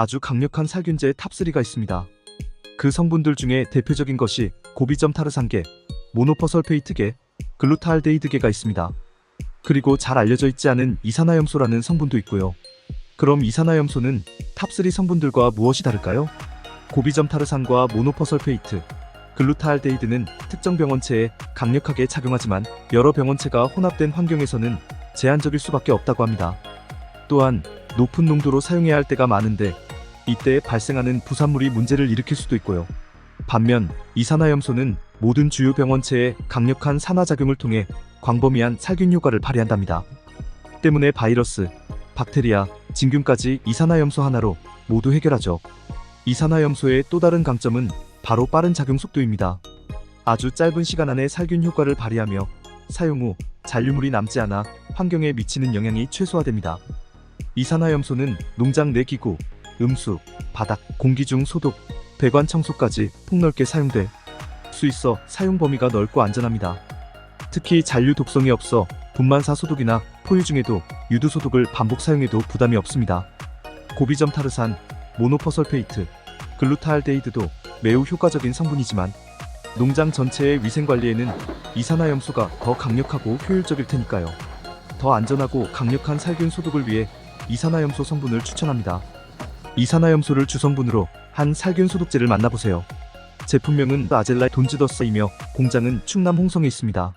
아주 강력한 살균제 탑3가 있습니다. 그 성분들 중에 대표적인 것이 고비점 타르산계, 모노퍼설페이트계, 글루타알데히드계가 있습니다. 그리고 잘 알려져 있지 않은 이산화염소라는 성분도 있고요. 그럼 이산화염소는 탑3 성분들과 무엇이 다를까요? 고비점 타르산과 모노퍼설페이트, 글루타알데히드는 특정 병원체에 강력하게 작용하지만 여러 병원체가 혼합된 환경에서는 제한적일 수밖에 없다고 합니다. 또한 높은 농도로 사용해야 할 때가 많은데 이때 발생하는 부산물이 문제를 일으킬 수도 있고요. 반면 이산화염소는 모든 주요 병원체에 강력한 산화작용을 통해 광범위한 살균 효과를 발휘한답니다. 때문에 바이러스, 박테리아, 진균까지 이산화염소 하나로 모두 해결하죠. 이산화염소의 또 다른 강점은 바로 빠른 작용 속도입니다. 아주 짧은 시간 안에 살균 효과를 발휘하며 사용 후 잔류물이 남지 않아 환경에 미치는 영향이 최소화됩니다. 이산화염소는 농장 내 기구, 음수, 바닥, 공기 중 소독, 배관 청소까지 폭넓게 사용돼 수 있어 사용 범위가 넓고 안전합니다. 특히 잔류 독성이 없어 분만사 소독이나 포유 중에도 유두 소독을 반복 사용해도 부담이 없습니다. 고비점 타르산, 모노퍼설페이트, 글루타알데히드도 매우 효과적인 성분이지만 농장 전체의 위생 관리에는 이산화염소가 더 강력하고 효율적일 테니까요. 더 안전하고 강력한 살균 소독을 위해 이산화염소 성분을 추천합니다. 이산화염소를 주성분으로 한 살균 소독제를 만나보세요. 제품명은 아젤라 돈지더스이며 공장은 충남 홍성에 있습니다.